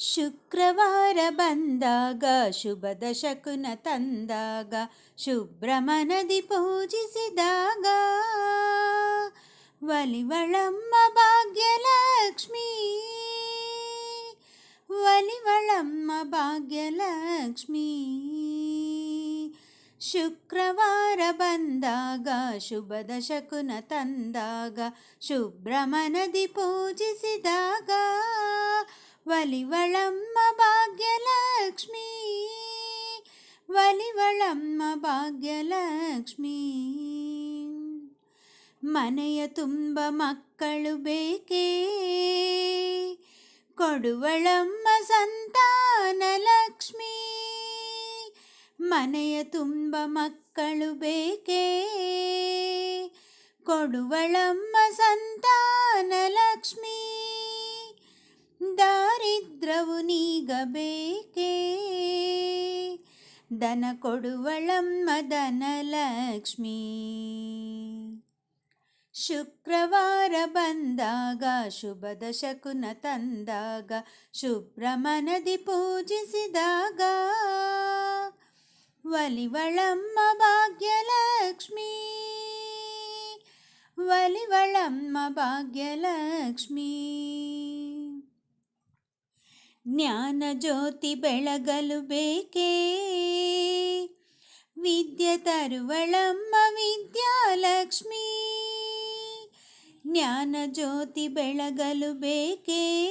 ಶುಕ್ರವಾರ ಬಂದಾಗ ಶುಭದ ಶಕುನ ತಂದಾಗ ಶುಭ್ರಮನದಿ ಪೂಜಿಸಿದಾಗ ಒಲಿವಳಮ್ಮ ಭಾಗ್ಯಲಕ್ಷ್ಮೀ ಒಲಿವಳಮ್ಮ ಭಾಗ್ಯಲಕ್ಷ್ಮೀ ಶುಕ್ರವಾರ ಬಂದಾಗ ಶುಭದ ಶಕುನ ತಂದಾಗ ಶುಭ್ರಮನದಿ ಪೂಜಿಸಿದಾಗ ಒಲಿವಳಮ್ಮ ಭಾಗ್ಯಲಕ್ಷ್ಮಿ. ಒಲಿವಳಮ್ಮ ಭಾಗ್ಯಲಕ್ಷ್ಮೀ. ಮನೆಯ ತುಂಬ ಮಕ್ಕಳು ಬೇಕೇ? ಕೊಡುವಳಮ್ಮ ಸಂತಾನ ಲಕ್ಷ್ಮೀ. ಮನೆಯ ತುಂಬ ಮಕ್ಕಳು ಬೇಕೇ? ಕೊಡುವಳಮ್ಮ ಸಂತಾನ ಲಕ್ಷ್ಮೀ. ದಾರಿದ್ರವು ನೀಗಬೇಕೇ? ದನ ಕೊಡುವಳಮ್ಮ ಧನಲಕ್ಷ್ಮೀ ಶುಕ್ರವಾರ ಬಂದಾಗ ಶುಭದ ಶಕುನ ತಂದಾಗ ಶುಭ್ರಮನದಿ ಪೂಜಿಸಿದಾಗ, ವಲಿವಳಮ್ಮ ಭಾಗ್ಯಲಕ್ಷ್ಮೀ. ವಲಿವಳಮ್ಮ ಭಾಗ್ಯಲಕ್ಷ್ಮೀ. ಜ್ಞಾನ ಜ್ಯೋತಿ ಬೆಳಗಲು ಬೇಕೇ? ವಿದ್ಯೆ ತರುವಳಮ್ಮ ವಿದ್ಯಾಲಕ್ಷ್ಮೀ. ಜ್ಞಾನ ಜ್ಯೋತಿ ಬೆಳಗಲು ಬೇಕೇ?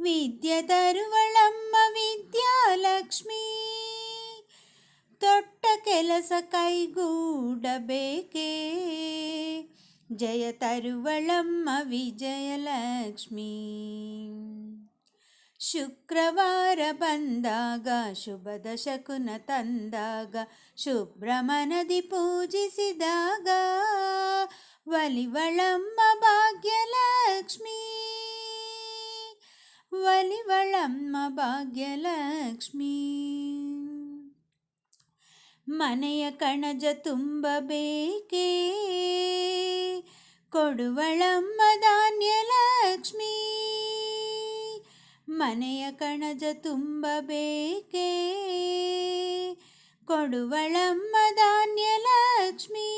ವಿದ್ಯೆ ತರುವಳಮ್ಮ ವಿದ್ಯಾಲಕ್ಷ್ಮೀ. ತೊಟ್ಟ ಕೆಲಸ ಕೈಗೂಡಬೇಕೇ? ಜಯ ತರುವಳಮ್ಮ ವಿಜಯಲಕ್ಷ್ಮೀ. ಶುಕ್ರವಾರ ಬಂದಾಗ ಶುಭದ ಶಕುನ ತಂದಾಗ, ಶುಭ್ರಮನದಿ ಪೂಜಿಸಿದಾಗ, ವಲಿವಳಮ್ಮ ಭಾಗ್ಯಲಕ್ಷ್ಮಿ ವಲಿವಳಮ್ಮ ಭಾಗ್ಯಲಕ್ಷ್ಮಿ. ಮನೆಯ ಕಣಜ ತುಂಬಬೇಕೇ, ಕೊಡುವಳಮ್ಮ ಧಾನ್ಯ ಲಕ್ಷ್ಮೀ ಮನೆಯ ಕಣಜ ತುಂಬಬೇಕೇ ಕೊಡುವಳಮ್ಮ ಧಾನ್ಯ ಲಕ್ಷ್ಮೀ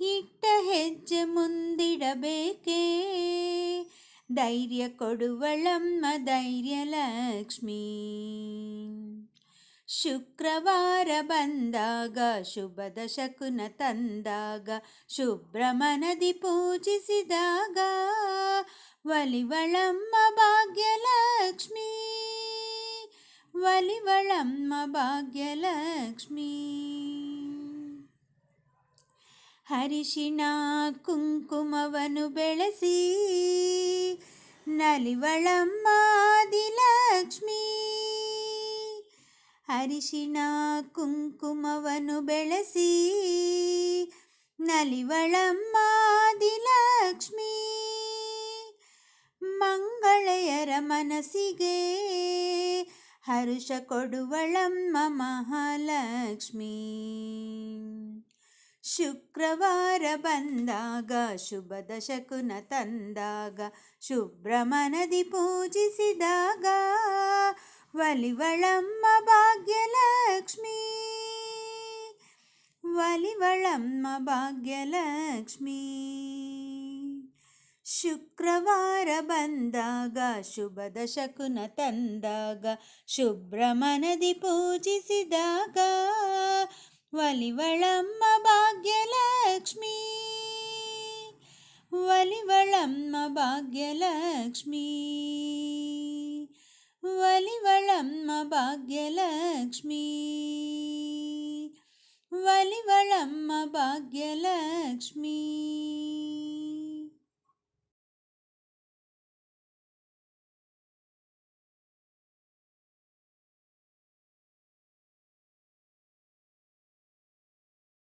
ಇಟ್ಟ ಹೆಜ್ಜೆ ಮುಂದಿಡಬೇಕೇ ಧೈರ್ಯ ಕೊಡುವಳಮ್ಮ ಧೈರ್ಯ ಲಕ್ಷ್ಮೀ ಶುಕ್ರವಾರ ಬಂದಾಗ, ಶುಭದ ಶಕುನ ತಂದಾಗ, ಶುಭ್ರಮನದಿ ಪೂಜಿಸಿದಾಗ, ವಲಿವಳಮ್ಮ ಭಾಗ್ಯಲಕ್ಷ್ಮೀ ವಲಿವಳಮ್ಮ ಭಾಗ್ಯಲಕ್ಷ್ಮೀ. ಹರಿಶಿಣ ಕುಂಕುಮವನ್ನು ಬೆಳೆಸಿ, ನಲಿವಳಮ್ಮ ಆದಿಲಕ್ಷ್ಮೀ. ಅರಿಶಿಣ ಕುಂಕುಮವನ್ನು ಬೆಳೆಸಿ, ನಲಿವಳಮ್ಮ ದಿಲಕ್ಷ್ಮಿ. ಮಂಗಳೆಯರ ಮನಸ್ಸಿಗೆ ಹರುಷ ಕೊಡುವಳಮ್ಮ ಮಹಾಲಕ್ಷ್ಮಿ. ಶುಕ್ರವಾರ ಬಂದಾಗ, ಶುಭ ದಶಕುನ ತಂದಾಗ ಶುಭ್ರಮನದಿ ಪೂಜಿಸಿದಾಗ ಒಲಿವಳಮ್ಮ ಭಾಗ್ಯಲಕ್ಷ್ಮೀ ಒಲಿವಳಮ್ಮ ಭಾಗ್ಯಲಕ್ಷ್ಮೀ ಶುಕ್ರವಾರ ಬಂದಾಗ ಶುಭದ ಶಕುನ ತಂದಾಗ ಶುಭ್ರಮನದಿ ಪೂಜಿಸಿದಾಗ ಒಲಿವಳಮ್ಮ ಭಾಗ್ಯಲಕ್ಷ್ಮೀ ಒಲಿವಳಮ್ಮ ಭಾಗ್ಯಲಕ್ಷ್ಮೀ ಒಲಿವಳಮ್ಮ ಭಾಗ್ಯಲಕ್ಷ್ಮೀ ಒಲಿವಳಮ್ಮ ಭಾಗ್ಯಲಕ್ಷ್ಮೀ